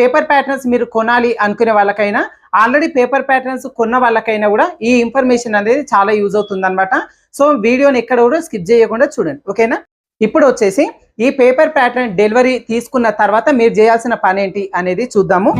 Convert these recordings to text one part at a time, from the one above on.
Paper patterns మీరు కొనాలి అనుకునే వాళ్ళకైనా ఆల్రెడీ పేపర్ ప్యాటర్న్స్ కొన్న వాళ్ళకైనా కూడా ఈ ఇన్ఫర్మేషన్ అనేది చాలా యూజ్ అవుతుంది అనమాట సో వీడియోని ఎక్కడ కూడా స్కిప్ చేయకుండా చూడండి. ఓకేనా? ఇప్పుడు వచ్చేసి ఈ పేపర్ ప్యాటర్న్ డెలివరీ తీసుకున్న తర్వాత మీరు చేయాల్సిన పని ఏంటి అనేది చూద్దాము.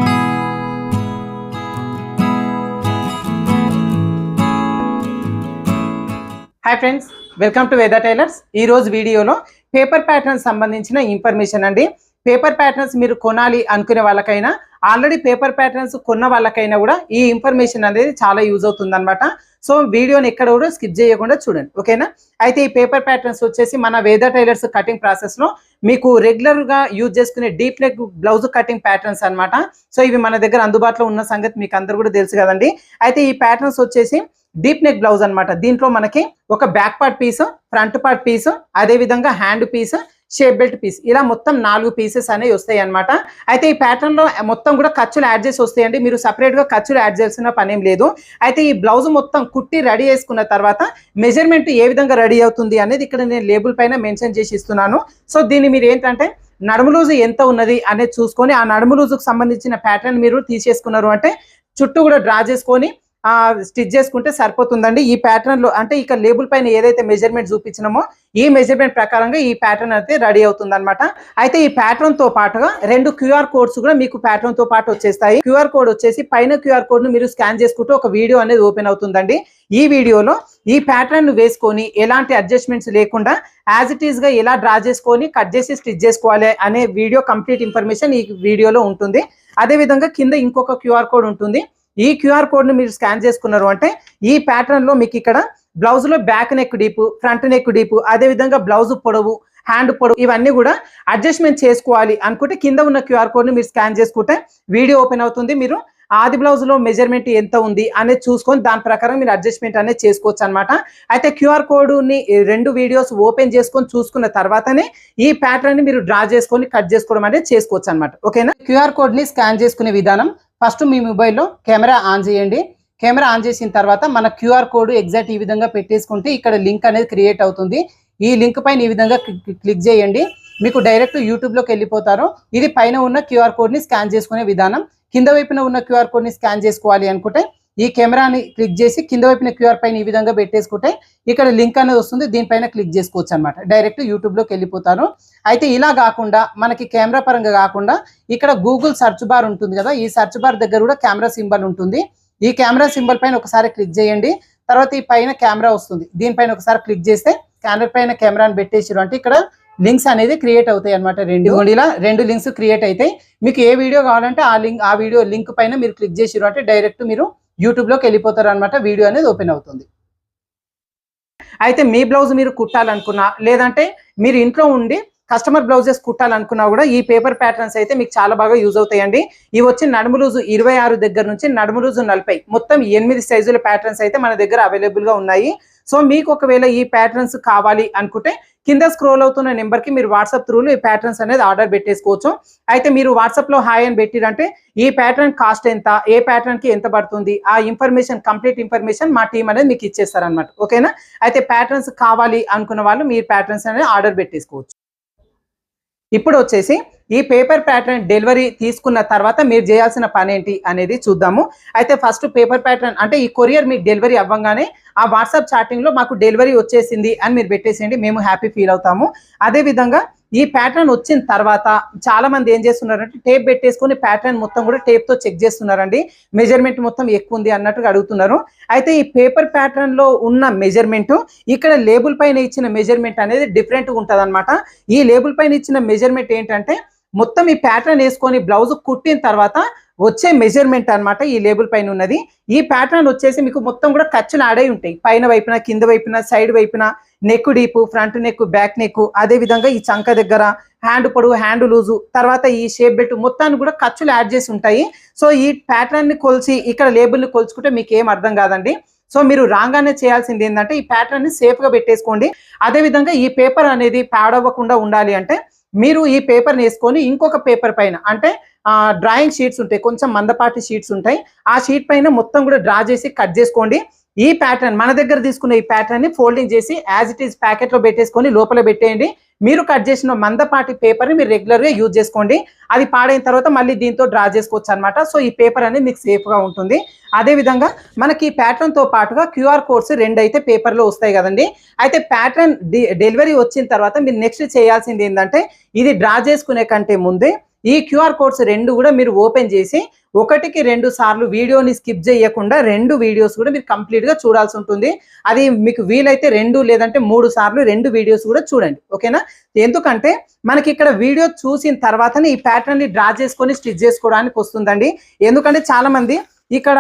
Hi friends welcome to weather tailors ఈ రోజు వీడియోలో పేపర్ ప్యాటర్న్ సంబంధించిన ఇన్ఫర్మేషన్ అండి. పేపర్ ప్యాటర్న్స్ మీరు కొనాలి అనుకునే వాళ్ళకైనా ఆల్రెడీ పేపర్ ప్యాటర్న్స్ కొన్న వాళ్ళకైనా కూడా ఈ ఇన్ఫర్మేషన్ అనేది చాలా యూజ్ అవుతుంది అనమాట సో వీడియోని ఎక్కడ కూడా స్కిప్ చేయకుండా చూడండి. ఓకేనా? అయితే ఈ పేపర్ ప్యాటర్న్స్ వచ్చేసి మన వేద టైలర్స్ కటింగ్ ప్రాసెస్లో మీకు రెగ్యులర్గా యూజ్ చేసుకునే deep neck blouse cutting patterns అన్నమాట. సో ఇవి మన దగ్గర అందుబాటులో ఉన్న సంగతి మీకు అందరు కూడా తెలుసు కదండి. అయితే ఈ ప్యాటర్న్స్ వచ్చేసి డీప్ నెక్ బ్లౌజ్ అనమాట దీంట్లో మనకి ఒక back part piece front part piece అదే విధంగా hand piece shape belt piece. ఇలా మొత్తం నాలుగు పీసెస్ అనేవి వస్తాయి అనమాట అయితే ఈ ప్యాటర్న్లో మొత్తం కూడా ఖర్చులు యాడ్ చేసి వస్తాయండి. మీరు సపరేట్గా ఖర్చులు యాడ్ చేయాల్సిన పని ఏం లేదు. అయితే ఈ బ్లౌజ్ మొత్తం కుట్టి రెడీ చేసుకున్న తర్వాత మెజర్మెంట్ ఏ విధంగా రెడీ అవుతుంది అనేది ఇక్కడ నేను లేబుల్ పైన మెన్షన్ చేసి ఇస్తున్నాను. సో దీన్ని మీరు ఏంటంటే నడుము లూజు ఎంత ఉన్నది అనేది చూసుకొని ఆ నడుము లూజుకు సంబంధించిన ప్యాటర్న్ మీరు తీసేసుకున్నారు అంటే చుట్టూ కూడా డ్రా చేసుకొని స్టిచ్ చేసుకుంటే సరిపోతుందండి. ఈ ప్యాటర్న్లో అంటే ఇక లేబుల్ పైన ఏదైతే మెజర్మెంట్ చూపించినామో ఈ మెజర్మెంట్ ప్రకారంగా ఈ ప్యాటర్న్ అయితే రెడీ అవుతుంది అనమాట అయితే ఈ ప్యాటర్న్తో పాటుగా రెండు క్యూఆర్ కోడ్స్ కూడా మీకు ప్యాటర్న్తో పాటు వచ్చేస్తాయి. క్యూఆర్ కోడ్ వచ్చేసి పైన క్యూఆర్ కోడ్ను మీరు స్కాన్ చేసుకుంటూ ఒక వీడియో అనేది ఓపెన్ అవుతుందండి. ఈ వీడియోలో ఈ ప్యాటర్న్ను వేసుకొని ఎలాంటి అడ్జస్ట్మెంట్స్ లేకుండా యాజ్ ఇట్ ఈస్గా ఎలా డ్రా చేసుకొని కట్ చేసి స్టిచ్ చేసుకోవాలి అనే వీడియో కంప్లీట్ ఇన్ఫర్మేషన్ ఈ వీడియోలో ఉంటుంది. అదే విధంగా కింద ఇంకొక క్యూఆర్ కోడ్ ఉంటుంది. ఈ క్యూఆర్ కోడ్ని మీరు స్కాన్ చేసుకున్నారు అంటే ఈ ప్యాటర్న్లో మీకు ఇక్కడ బ్లౌజ్లో back neck deep front neck deep అదే విధంగా బ్లౌజ్ పొడవు హ్యాండ్ పొడవు ఇవన్నీ కూడా అడ్జస్ట్మెంట్ చేసుకోవాలి అనుకుంటే కింద ఉన్న క్యూఆర్ కోడ్ని మీరు స్కాన్ చేసుకుంటే వీడియో ఓపెన్ అవుతుంది. మీరు ఆది బ్లౌజ్లో మెజర్మెంట్ ఎంత ఉంది అనేది చూసుకొని దాని ప్రకారం మీరు అడ్జస్ట్మెంట్ అనేది చేసుకోవచ్చు అనమాట అయితే క్యూఆర్ కోడ్ని రెండు వీడియోస్ ఓపెన్ చేసుకొని చూసుకున్న తర్వాతనే ఈ ప్యాటర్న్ని మీరు డ్రా చేసుకొని కట్ చేసుకోవడం అనేది చేసుకోవచ్చు అనమాట ఓకేనా? క్యూఆర్ కోడ్ని స్కాన్ చేసుకునే విధానం ఫస్ట్ మీ మొబైల్లో కెమెరా ఆన్ చేయండి. కెమెరా ఆన్ చేసిన తర్వాత మన క్యూఆర్ కోడ్ ఎగ్జాక్ట్ ఈ విధంగా పెట్టేసుకుంటే ఇక్కడ లింక్ అనేది క్రియేట్ అవుతుంది. ఈ లింక్ పైన ఈ విధంగా క్లిక్ చేయండి. మీకు డైరెక్ట్ యూట్యూబ్లోకి వెళ్ళిపోతారు. ఇది పైన ఉన్న క్యూఆర్ కోడ్ని స్కాన్ చేసుకునే విధానం. కింద వైపున ఉన్న క్యూఆర్ కోడ్ని స్కాన్ చేసుకోవాలి అనుకుంటే ఈ కెమెరాని క్లిక్ చేసి కింద వైపున క్యూఆర్ పైన ఈ విధంగా పెట్టేసుకుంటే ఇక్కడ లింక్ అనేది వస్తుంది దీనిపైన క్లిక్ చేసుకోవచ్చు అనమాట డైరెక్ట్ యూట్యూబ్లోకి వెళ్ళిపోతాను అయితే ఇలా కాకుండా మనకి కెమెరా పరంగా కాకుండా ఇక్కడ గూగుల్ సర్చ్ బార్ ఉంటుంది కదా ఈ సర్చ్ బార్ దగ్గర కూడా కెమెరా సింబల్ ఉంటుంది. ఈ కెమెరా సింబల్ పైన ఒకసారి క్లిక్ చేయండి తర్వాత ఈ పైన కెమెరా వస్తుంది. దీనిపైన ఒకసారి క్లిక్ చేస్తే స్కానర్ పైన కెమెరాని పెట్టేసారు అంటే ఇక్కడ లింక్స్ అనేది క్రియేట్ అవుతాయి అనమాట రెండు. ఇలా. రెండు లింక్స్ క్రియేట్ అవుతాయి మీకు ఏ వీడియో కావాలంటే ఆ లింక్ ఆ వీడియో లింక్ పైన మీరు క్లిక్ చేసారు అంటే డైరెక్ట్ మీరు యూట్యూబ్లోకి వెళ్ళిపోతారు అనమాట వీడియో అనేది ఓపెన్ అవుతుంది. అయితే మీ బ్లౌజ్ మీరు కుట్టాలనుకున్నా లేదంటే మీరు ఇంట్లో ఉండి కస్టమర్ బ్లౌజెస్ కుట్టాలనుకున్నా కూడా ఈ పేపర్ ప్యాటర్న్స్ అయితే మీకు చాలా బాగా యూజ్ అవుతాయండి. ఇవి వచ్చి నడుము లూజు ఇరవై ఆరు దగ్గర నుంచి నడుము లూజు నలభై మొత్తం ఎనిమిది సైజుల ప్యాటర్న్స్ అయితే మన దగ్గర అవైలబుల్గా ఉన్నాయి. సో మీకు ఒకవేళ ఈ ప్యాటర్న్స్ కావాలి అనుకుంటే కింద స్క్రోల్ అవుతున్న నెంబర్కి మీరు వాట్సాప్ త్రూలో ఈ ప్యాటర్న్స్ అనేది ఆర్డర్ పెట్టేసుకోవచ్చు. అయితే మీరు వాట్సాప్లో హాయ్ అని పెట్టిరంటే ఈ ప్యాటర్న్ కాస్ట్ ఎంత ఏ ప్యాటర్న్కి ఎంత పడుతుంది ఆ ఇన్ఫర్మేషన్ కంప్లీట్ ఇన్ఫర్మేషన్ మా టీం అనేది మీకు ఇచ్చేస్తారనమాట ఓకేనా అయితే ప్యాటర్న్స్ కావాలి అనుకున్న వాళ్ళు మీరు ప్యాటర్న్స్ అనేది ఆర్డర్ పెట్టేసుకోవచ్చు. ఇప్పుడు వచ్చేసి ఈ పేపర్ ప్యాటర్న్ డెలివరీ తీసుకున్న తర్వాత మీరు చేయాల్సిన పని ఏంటి అనేది చూద్దాము. అయితే ఫస్ట్ పేపర్ ప్యాటర్న్ అంటే ఈ కొరియర్ మీకు డెలివరీ అవ్వగానే ఆ వాట్సాప్ చాటింగ్లో మాకు డెలివరీ వచ్చేసింది అని మీరు పెట్టేసేయండి మేము హ్యాపీ ఫీల్ అవుతాము. అదే విధంగా ఈ ప్యాటర్న్ వచ్చిన తర్వాత చాలా మంది ఏం చేస్తున్నారంటే టేప్ పెట్టేసుకొని ప్యాటర్న్ మొత్తం కూడా టేప్తో చెక్ చేస్తున్నారండి. మెజర్మెంట్ మొత్తం ఎక్కువ ఉంది అన్నట్టుగా అడుగుతున్నారు. అయితే ఈ పేపర్ ప్యాటర్న్లో ఉన్న మెజర్మెంట్ ఇక్కడ లేబుల్ పైన ఇచ్చిన మెజర్మెంట్ అనేది డిఫరెంట్ ఉంటుంది ఈ లేబుల్ పైన ఇచ్చిన మెజర్మెంట్ ఏంటంటే మొత్తం ఈ ప్యాటర్న్ వేసుకొని బ్లౌజ్ కుట్టిన తర్వాత వచ్చే మెజర్మెంట్ అన్నమాట ఈ లేబుల్ పైన ఉన్నది. ఈ ప్యాటర్న్ వచ్చేసి మీకు మొత్తం కూడా ఖర్చులు ఆడే ఉంటాయి. పైన వైపున కింద వైపున సైడ్ వైపున neck deep front neck back neck అదే విధంగా ఈ చంక దగ్గర హ్యాండ్ పొడవు హ్యాండ్ లూజు తర్వాత ఈ షేప్ బెల్ట్ మొత్తాన్ని కూడా ఖర్చులు యాడ్ చేసి ఉంటాయి. సో ఈ ప్యాటర్న్ని కొలిచి ఇక్కడ లేబుల్ని కొలుచుకుంటే మీకు ఏం అర్థం కాదండి. సో మీరు రాగానే చేయాల్సింది ఏంటంటే ఈ ప్యాటర్న్ని ని సేఫ్గా పెట్టేసుకోండి. అదే విధంగా ఈ పేపర్ అనేది పాడవ్వకుండా ఉండాలి అంటే మీరు ఈ పేపర్ని వేసుకొని ఇంకొక పేపర్ పైన అంటే డ్రాయింగ్ షీట్స్ ఉంటాయి కొంచెం మందపాటి షీట్స్ ఉంటాయి ఆ షీట్ పైన మొత్తం కూడా డ్రా చేసి కట్ చేసుకోండి. ఈ ప్యాటర్న్ మన దగ్గర తీసుకున్న ఈ ప్యాటర్న్ని ఫోల్డింగ్ చేసి యాజ్ ఇట్ ఈస్ ప్యాకెట్లో పెట్టేసుకొని లోపల పెట్టేయండి. మీరు కట్ చేసిన మందపాటి పేపర్ని మీరు రెగ్యులర్గా యూజ్ చేసుకోండి. అది పాడైన తర్వాత మళ్ళీ దీంతో డ్రా చేసుకోవచ్చు అనమాట సో ఈ పేపర్ అనేది మీకు సేఫ్గా ఉంటుంది. అదేవిధంగా మనకి ఈ ప్యాటర్న్తో పాటుగా క్యూఆర్ కోడ్స్ రెండు అయితే పేపర్లో వస్తాయి కదండి. అయితే ప్యాటర్న్ డెలివరీ వచ్చిన తర్వాత మీరు నెక్స్ట్ చేయాల్సింది ఏంటంటే ఇది డ్రా చేసుకునే కంటే ముందే ఈ క్యూఆర్ కోడ్స్ రెండు కూడా మీరు ఓపెన్ చేసి ఒకటికి రెండు సార్లు వీడియోని స్కిప్ చేయకుండా రెండు వీడియోస్ కూడా మీరు కంప్లీట్గా చూడాల్సి ఉంటుంది. అది మీకు వీలైతే రెండు లేదంటే మూడు సార్లు రెండు వీడియోస్ కూడా చూడండి. ఓకేనా? ఎందుకంటే మనకి ఇక్కడ వీడియో చూసిన తర్వాతనే ఈ ప్యాటర్న్ని డ్రా చేసుకొని స్టిచ్ చేసుకోవడానికి వస్తుందండి. ఎందుకంటే చాలామంది ఇక్కడ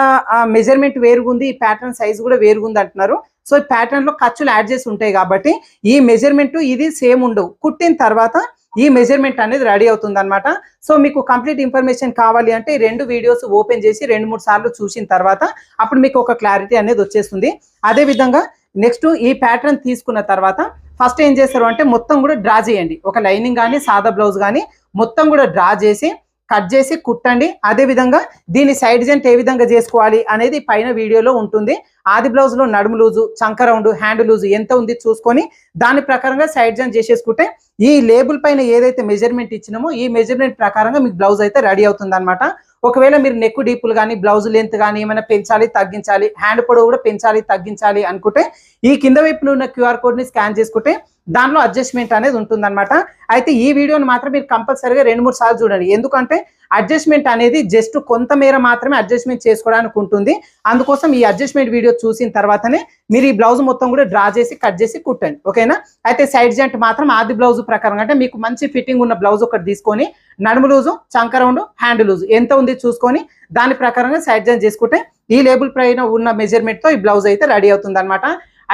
మెజర్మెంట్ వేరుగుంది ఈ ప్యాటర్న్ సైజ్ కూడా వేరుగుంది అంటున్నారు. సో ఈ ప్యాటర్న్లో ఖర్చులు యాడ్ చేసి ఉంటాయి కాబట్టి ఈ మెజర్మెంట్ ఇది సేమ్ ఉండవు. కుట్టిన తర్వాత ఈ మెజర్మెంట్ అనేది రెడీ అవుతుంది అనమాట సో మీకు కంప్లీట్ ఇన్ఫర్మేషన్ కావాలి అంటే రెండు వీడియోస్ ఓపెన్ చేసి రెండు మూడు సార్లు చూసిన తర్వాత అప్పుడు మీకు ఒక క్లారిటీ అనేది వచ్చేస్తుంది. అదే విధంగా నెక్స్ట్ ఈ ప్యాటర్న్ తీసుకున్న తర్వాత ఫస్ట్ ఏం చేస్తారు అంటే మొత్తం కూడా డ్రా చేయండి. ఒక లైనింగ్ కానీ సాదా బ్లౌజ్ కానీ మొత్తం కూడా డ్రా చేసి కట్ చేసి కుట్టండి. అదే విధంగా దీని సైడ్ జెంట్ ఏ విధంగా చేసుకోవాలి అనేది పైన వీడియోలో ఉంటుంది. ఆది బ్లౌజ్లో నడుము లూజు చంక రౌండ్ హ్యాండ్ లూజు ఎంత ఉంది చూసుకొని దాని ప్రకారంగా సైడ్ జెంట్ చేసేసుకుంటే ఈ లేబుల్ పైన ఏదైతే మెజర్మెంట్ ఇచ్చినామో ఈ మెజర్మెంట్ ప్రకారంగా మీకు బ్లౌజ్ అయితే రెడీ అవుతుంది అనమాట ఒకవేళ మీరు నెక్ డీపులు కానీ బ్లౌజ్ లెంత్ కానీ ఏమైనా పెంచాలి తగ్గించాలి హ్యాండ్ పొడవు కూడా పెంచాలి తగ్గించాలి అనుకుంటే ఈ కింద వైపున ఉన్న క్యూఆర్ కోడ్ని స్కాన్ చేసుకుంటే దానిలో అడ్జస్ట్మెంట్ అనేది ఉంటుందన్నమాట. అయితే ఈ వీడియోని మాత్రం మీరు కంపల్సరీగా రెండు మూడు సార్లు చూడండి. ఎందుకంటే అడ్జస్ట్మెంట్ అనేది జస్ట్ కొంతమేర మాత్రమే అడ్జస్ట్మెంట్ చేసుకోవడానికి ఉంటుంది. అందుకోసం ఈ అడ్జస్ట్మెంట్ వీడియో చూసిన తర్వాతనే మీరు ఈ బ్లౌజ్ మొత్తం కూడా డ్రా చేసి కట్ చేసి కుట్టండి. ఓకేనా? అయితే సైడ్ జెంట్ మాత్రం ఆది బ్లౌజ్ ప్రకారం. అంటే మీకు మంచి ఫిట్టింగ్ ఉన్న బ్లౌజ్ ఒకటి తీసుకొని నడుము లూజు చంక రౌండ్ హ్యాండ్ లూజు. ఎంత ఉంది చూసుకొని దాని ప్రకారంగా సైడ్ జాయింట్ చేసుకుంటే ఈ లేబుల్ పైన ఉన్న మెజర్మెంట్తో ఈ బ్లౌజ్ అయితే రెడీ అవుతుంది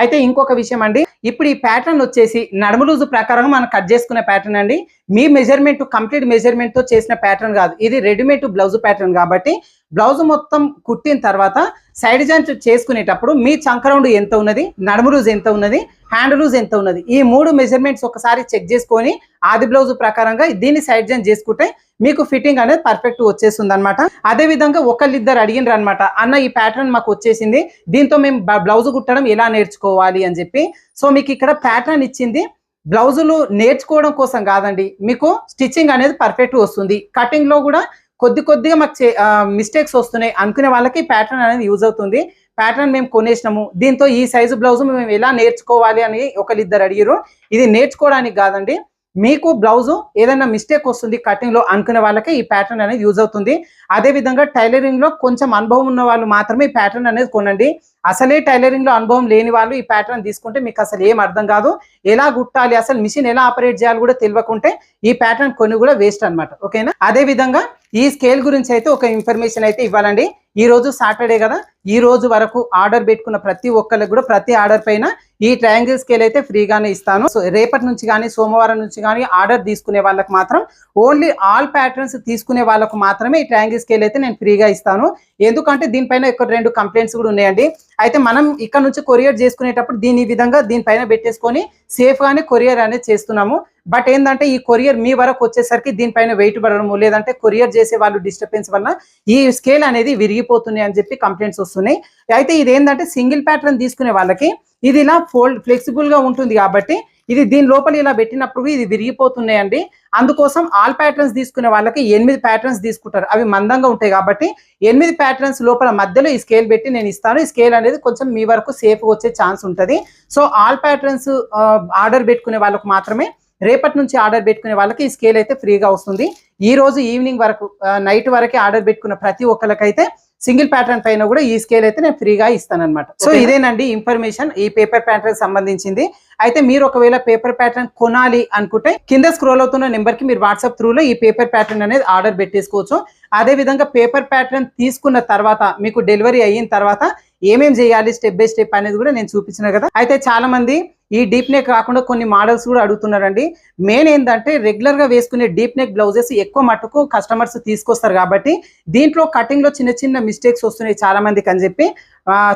అయితే ఇంకొక విషయం అండి. ఇప్పుడు ఈ ప్యాటర్న్ వచ్చేసి నడుము లూజు ప్రకారం మనం కట్ చేసుకునే ప్యాటర్న్ అండి. మీ మెజర్మెంట్ కంప్లీట్ మెజర్మెంట్తో చేసిన ప్యాటర్న్ కాదు. ఇది రెడీమేడ్ బ్లౌజ్ ప్యాటర్న్ కాబట్టి బ్లౌజ్ మొత్తం కుట్టిన తర్వాత సైడ్ జాయింట్ చేసుకునేటప్పుడు మీ చంకరౌండ్ ఎంత ఉన్నది నడుము లూజ్ ఎంత ఉన్నది హ్యాండ్ లూజ్ ఎంత ఉన్నది ఈ మూడు మెజర్మెంట్స్ ఒకసారి చెక్ చేసుకొని ఆది బ్లౌజ్ ప్రకారంగా దీన్ని సైడ్ జాయింట్ చేసుకుంటే మీకు ఫిట్టింగ్ అనేది పర్ఫెక్ట్ వచ్చేస్తుంది అనమాట అదే విధంగా ఒకళ్ళిద్దరు అడిగినారు అనమాట అన్న ఈ ప్యాటర్న్ మాకు వచ్చేసింది దీంతో మేము బ్లౌజ్ కుట్టడం ఎలా నేర్చుకోవాలి? అని చెప్పి. సో మీకు ఇక్కడ ప్యాటర్న్ ఇచ్చింది బ్లౌజులు నేర్చుకోవడం కోసం కాదండి. మీకు స్టిచ్చింగ్ అనేది పర్ఫెక్ట్ వస్తుంది. కటింగ్లో కూడా కొద్ది కొద్దిగా మాకు మిస్టేక్స్ వస్తున్నాయి. అనుకునే వాళ్ళకి ప్యాటర్న్ అనేది యూజ్ అవుతుంది. ప్యాటర్న్ మేము కొనేసినాము. దీంతో ఈ సైజు బ్లౌజ్ మేము ఎలా నేర్చుకోవాలి అని ఒకరిద్దరు అడిగారు ఇది నేర్చుకోవడానికి కాదండి. మీకు బ్లౌజ్ ఏదైనా మిస్టేక్ వస్తుంది కటింగ్లో అనుకునే వాళ్ళకి ఈ ప్యాటర్న్ అనేది యూజ్ అవుతుంది. అదే విధంగా టైలరింగ్లో కొంచెం అనుభవం ఉన్న వాళ్ళు మాత్రమే ఈ ప్యాటర్న్ అనేది కొనండి. అసలే టైలరింగ్లో అనుభవం లేని వాళ్ళు ఈ ప్యాటర్న్ తీసుకుంటే మీకు అసలు ఏం అర్థం కాదు. ఎలా గుట్టాలి అసలు మిషన్ ఎలా ఆపరేట్ చేయాలి కూడా తెలియకుంటే ఈ ప్యాటర్న్ కొన్ని కూడా వేస్ట్ అన్నమాట. ఓకేనా అదే విధంగా ఈ స్కేల్ గురించి అయితే ఒక ఇన్ఫర్మేషన్ అయితే ఇవ్వాలండి. ఈ రోజు సాటర్డే కదా? ఈ రోజు వరకు ఆర్డర్ పెట్టుకున్న ప్రతి ఒక్కరికి కూడా ప్రతి ఆర్డర్ పైన ఈ ట్రయాంగిల్ స్కేల్ అయితే ఫ్రీగానే ఇస్తాను. సో రేపటి నుంచి కానీ సోమవారం నుంచి కానీ ఆర్డర్ తీసుకునే వాళ్ళకి మాత్రం ఓన్లీ ఆల్ ప్యాటర్న్స్ తీసుకునే వాళ్ళకు మాత్రమే ఈ ట్రయాంగిల్ స్కేల్ అయితే నేను ఫ్రీగా ఇస్తాను. ఎందుకంటే దీనిపైన ఇక్కడ రెండు కంప్లైంట్స్ కూడా ఉన్నాయండి. అయితే మనం ఇక్కడ నుంచి కొరియర్ చేసుకునేటప్పుడు దీని ఈ విధంగా దీనిపైన పెట్టేసుకొని సేఫ్ గానే కొరియర్ అనేది చేస్తున్నాము. బట్ ఏంటంటే ఈ కొరియర్ మీ వరకు వచ్చేసరికి దీనిపైన వెయిట్ పడడము లేదంటే కొరియర్ చేసే వాళ్ళు డిస్టర్బెన్స్ వల్ల ఈ స్కేల్ అనేది విరిగిపోతుంది అని చెప్పి కంప్లైంట్స్ వస్తున్నాయి. అయితే ఇది ఏంటంటే సింగిల్ ప్యాటర్న్ తీసుకునే వాళ్ళకి ఇది ఇలా ఫోల్డ్ ఫ్లెక్సిబుల్గా ఉంటుంది కాబట్టి ఇది దీని లోపల ఇలా పెట్టినప్పుడు ఇది విరిగిపోతున్నాయండి అందుకోసం ఆల్ ప్యాటర్న్స్ తీసుకునే వాళ్ళకి ఎనిమిది ప్యాటర్న్స్ తీసుకుంటారు. అవి మందంగా ఉంటాయి కాబట్టి ఎనిమిది ప్యాటర్న్స్ లోపల మధ్యలో ఈ స్కేల్ పెట్టి నేను ఇస్తాను. ఈ స్కేల్ అనేది కొంచెం మీ వరకు సేఫ్గా వచ్చే ఛాన్స్ ఉంటుంది. సో ఆల్ ప్యాటర్న్స్ ఆర్డర్ పెట్టుకునే వాళ్ళకు మాత్రమే రేపటి నుంచి ఆర్డర్ పెట్టుకునే వాళ్ళకి ఈ స్కేల్ అయితే ఫ్రీగా వస్తుంది. ఈ రోజు ఈవినింగ్ వరకు నైట్ వరకే ఆర్డర్ పెట్టుకున్న ప్రతి ఒక్కరికైతే సింగిల్ ప్యాటర్న్ పైన కూడా ఈ స్కేల్ అయితే నేను ఫ్రీగా ఇస్తాను అనమాట సో ఇదేనండి ఇన్ఫర్మేషన్ ఈ పేపర్ ప్యాటర్న్ సంబంధించింది. అయితే మీరు ఒకవేళ పేపర్ ప్యాటర్న్ కొనాలి అనుకుంటే కింద స్క్రోల్ అవుతున్న నెంబర్కి మీరు వాట్సాప్ త్రూలో ఈ పేపర్ ప్యాటర్న్ అనేది ఆర్డర్ పెట్టేసుకోవచ్చు. అదే విధంగా పేపర్ ప్యాటర్న్ తీసుకున్న తర్వాత మీకు డెలివరీ అయిన తర్వాత ఏమేం చేయాలి స్టెప్ బై స్టెప్ అనేది కూడా నేను చూపించిన కదా. అయితే చాలా మంది ఈ డీప్ నెక్ కాకుండా కొన్ని మోడల్స్ కూడా అడుగుతున్నారండి. మెయిన్ ఏంటంటే రెగ్యులర్గా వేసుకునే డీప్ నెక్ బ్లౌజెస్ ఎక్కువ మట్టుకు కస్టమర్స్ తీసుకొస్తారు కాబట్టి దీంట్లో కటింగ్లో చిన్న చిన్న మిస్టేక్స్ వస్తున్నాయి చాలామందికి అని చెప్పి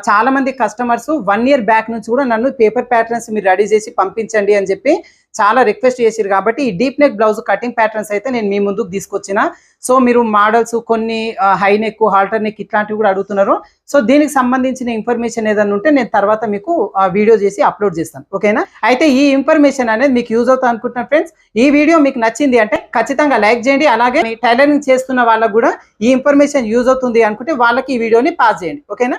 చాలా మంది కస్టమర్స్ వన్ ఇయర్ బ్యాక్ నుంచి కూడా నన్ను పేపర్ ప్యాటర్న్స్ మీరు రెడీ చేసి పంపించండి అని చెప్పి చాలా రిక్వెస్ట్ చేసిరు కాబట్టి ఈ deep neck blouse cutting patterns అయితే నేను మీ ముందుకు తీసుకొచ్చిన. సో మీరు మోడల్స్ కొన్ని హై నెక్ హాల్టర్ నెక్ ఇట్లాంటివి కూడా అడుగుతున్నారు. సో దీనికి సంబంధించిన ఇన్ఫర్మేషన్ ఏదైనా ఉంటే నేను తర్వాత మీకు వీడియో చేసి అప్లోడ్ చేస్తాను. ఓకేనా అయితే ఈ ఇన్ఫర్మేషన్ అనేది మీకు యూజ్ అవుతుంది అనుకుంటున్నాను ఫ్రెండ్స్ ఈ వీడియో మీకు నచ్చింది అంటే ఖచ్చితంగా లైక్ చేయండి. అలాగే టైలరింగ్ చేస్తున్న వాళ్ళకు కూడా ఈ ఇన్ఫర్మేషన్ యూజ్ అవుతుంది అనుకుంటే వాళ్ళకి ఈ వీడియోని పాస్ చేయండి. ఓకేనా